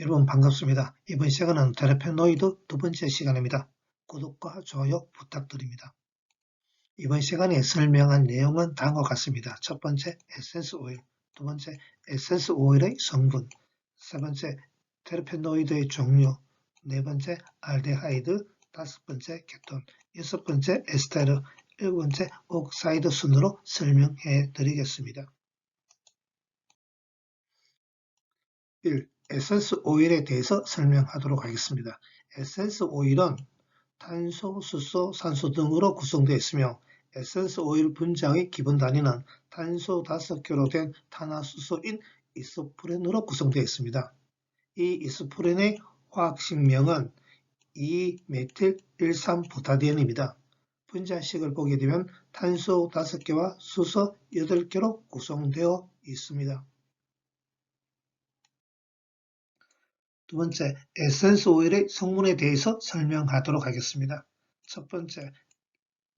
여러분 반갑습니다. 이번 시간은 테라페노이드 두 번째 시간입니다. 구독과 좋아요 부탁드립니다. 이번 시간에 설명한 내용은 다음과 같습니다. 첫 번째 에센스 오일, 두 번째 에센스 오일의 성분, 세 번째 테라페노이드의 종류, 네 번째 알데하이드, 다섯 번째 케톤, 여섯 번째 에스테르, 일곱 번째 옥사이드 순으로 설명해 드리겠습니다. 1. 에센스 오일에 대해서 설명하도록 하겠습니다. 에센스 오일은 탄소, 수소, 산소 등으로 구성되어 있으며 에센스 오일 분자의 기본 단위는 탄소 5개로 된 탄화수소인 이소프렌으로 구성되어 있습니다. 이 이소프렌의 화학식명은 2메틸13부타디엔입니다. 분자식을 보게 되면 탄소 5개와 수소 8개로 구성되어 있습니다. 두 번째, 에센스 오일의 성분에 대해서 설명하도록 하겠습니다. 첫 번째,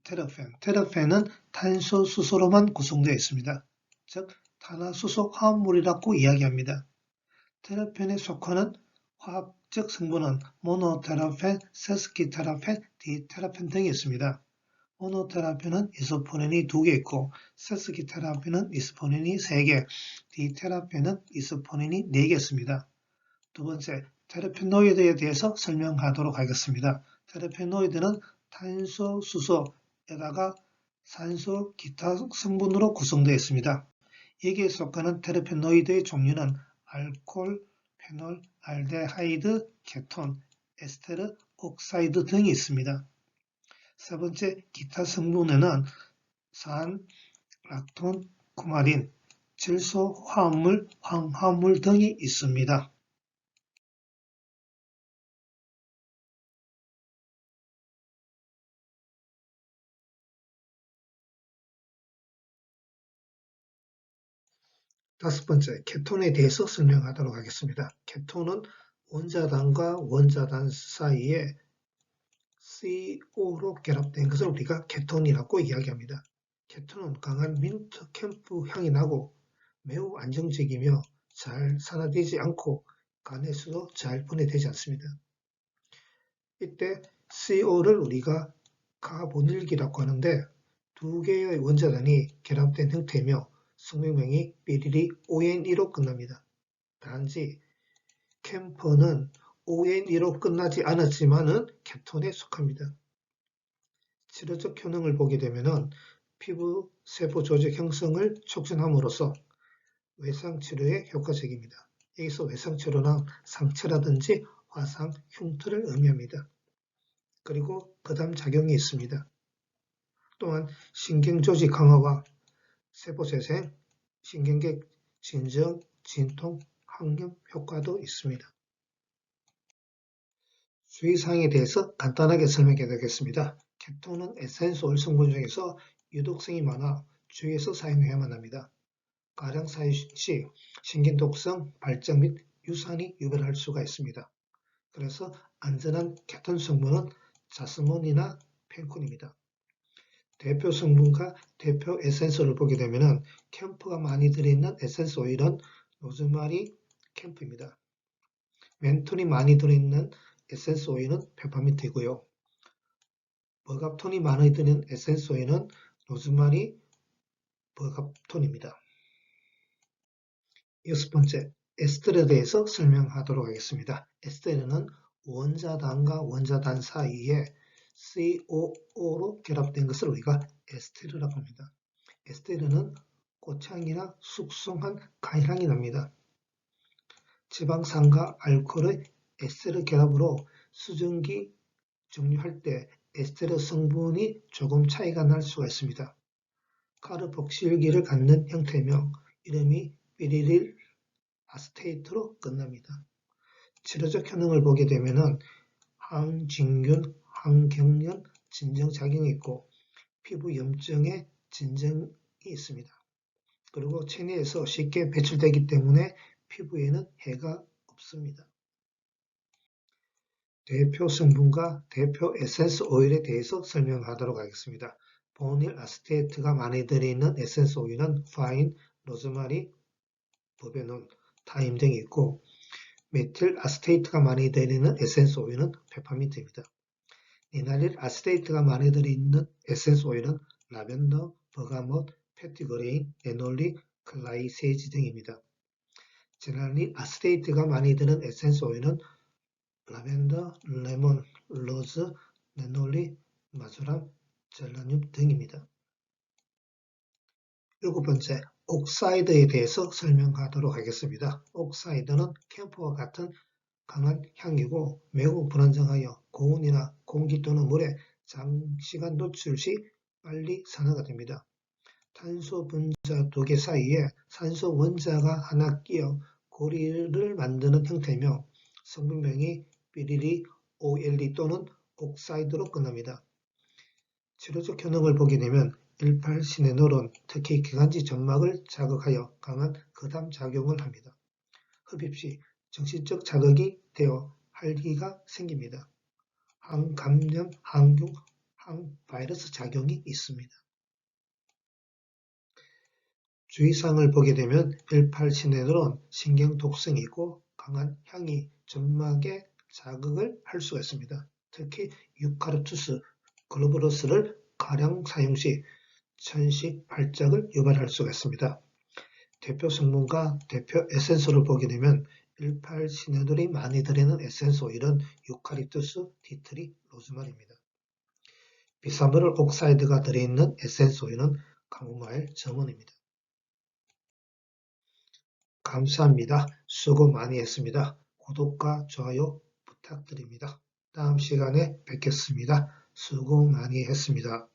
테라펜. 테라펜은 탄소, 수소로만 구성되어 있습니다. 즉, 탄화수소 화합물이라고 이야기합니다. 테라펜에 속하는 화학적 성분은 모노테라펜, 세스키테라펜, 디테라펜 등이 있습니다. 모노테라펜은 이소포넨이 2개 있고 세스키테라펜은 이소포넨이 3개, 디테라펜은 이소포넨이 4개 있습니다. 두 번째, 테르페노이드에 대해서 설명하도록 하겠습니다. 테르페노이드는 탄소, 수소에다가 산소, 기타 성분으로 구성되어 있습니다. 여기에 속하는 테르페노이드의 종류는 알콜, 페놀, 알데하이드, 케톤, 에스테르, 옥사이드 등이 있습니다. 세 번째, 기타 성분에는 산, 락톤, 쿠마린, 질소, 화합물, 황화물 등이 있습니다. 다섯 번째, 케톤에 대해서 설명하도록 하겠습니다. 케톤은 원자단과 원자단 사이에 CO로 결합된 것을 우리가 케톤이라고 이야기합니다. 케톤은 강한 민트 캠프 향이 나고 매우 안정적이며 잘 산화되지 않고 간에서도 잘 분해되지 않습니다. 이때 CO를 우리가 카보닐기라고 하는데 두 개의 원자단이 결합된 형태이며 성명명이 삐리리 ON2로 끝납니다. 단지 캠퍼는 ON2로 끝나지 않았지만은 캡톤에 속합니다. 치료적 효능을 보게 되면은 피부 세포 조직 형성을 촉진함으로써 외상 치료에 효과적입니다. 여기서 외상 치료는 상처라든지 화상, 흉터를 의미합니다. 그리고 거담 작용이 있습니다. 또한 신경조직 강화와 세포재생, 신경계 진정, 진통, 항염 효과도 있습니다. 주의사항에 대해서 간단하게 설명해 드리겠습니다. 케톤은 에센스 오일 성분 중에서 유독성이 많아 주의해서 사용해야만 합니다. 가량 사유 시 신경독성, 발작 및 유산이 유발할 수가 있습니다. 그래서 안전한 케톤 성분은 자스몬이나 펜콘입니다. 대표 성분과 대표 에센스를 보게 되면 캠프가 많이 들어있는 에센스 오일은 로즈마리 캠프입니다. 멘톨이 많이 들어있는 에센스 오일은 페퍼민트이고요. 버갑톤이 많이 들어있는 에센스 오일은 로즈마리 버갑톤입니다. 여섯 번째, 에스테르에 대해서 설명하도록 하겠습니다. 에스테르는 원자단과 원자단 사이에 COO로 결합된 것을 우리가 에스테르라고 합니다. 에스테르는 꽃향이나 숙성한 간향이 납니다. 지방산과 알코올의 에스테르 결합으로 수증기 정류할 때 에스테르 성분이 조금 차이가 날 수가 있습니다. 카르복실기를 갖는 형태며 이름이 비리릴 아스테이트로 끝납니다. 치료적 효능을 보게 되면 항진균, 항경련 진정작용이 있고 피부 염증에 진정이 있습니다. 그리고 체내에서 쉽게 배출되기 때문에 피부에는 해가 없습니다. 대표 성분과 대표 에센스 오일에 대해서 설명하도록 하겠습니다. 보닐 아스테이트가 많이 들어있는 에센스 오일은 파인, 로즈마리, 버베논, 타임 등이 있고 메틸 아스테이트가 많이 들어있는 에센스 오일은 페퍼민트입니다. 니날릴 아스테이트가 많이 들어있는 에센스 오일은 라벤더, 버가못, 페티그레인, 에놀리, 클라이 세지 등입니다. 제널리 아스테이트가 많이 드는 에센스 오일은 라벤더, 레몬, 로즈, 네놀리, 마주람, 젤라늄 등입니다. 일곱 번째, 옥사이드에 대해서 설명하도록 하겠습니다. 옥사이드는 캠프와 같은 강한 향이고 매우 불안정하여 고온이나 공기 또는 물에 장시간 노출 시 빨리 산화가 됩니다. 탄소 분자 두 개 사이에 산소 원자가 하나 끼어 고리를 만드는 형태이며 성분명이 비리리 OLD 또는 옥사이드로 끝납니다. 치료적 효능을 보게 되면 18시네놀은 특히 기관지 점막을 자극하여 강한 거담 작용을 합니다. 흡입 시 정신적 자극이 되어 활기가 생깁니다. 항감염, 항균, 항바이러스 작용이 있습니다. 주의사항을 보게 되면 18시네놀은 신경 독성이 있고 강한 향이 점막에 자극을 할 수가 있습니다. 특히 유카르투스 글로브러스를 가량 사용 시 천식 발작을 유발할 수가 있습니다. 대표 성분과 대표 에센스를 보게 되면 18시네돌이 많이 들어있는 에센스 오일은 유카리투스, 디트리, 로즈마리입니다. 비사물 옥사이드가 들어있는 에센스 오일은 카모마일 점원입니다. 감사합니다. 수고 많이 했습니다. 구독과 좋아요 부탁드립니다. 다음 시간에 뵙겠습니다. 수고 많이 했습니다.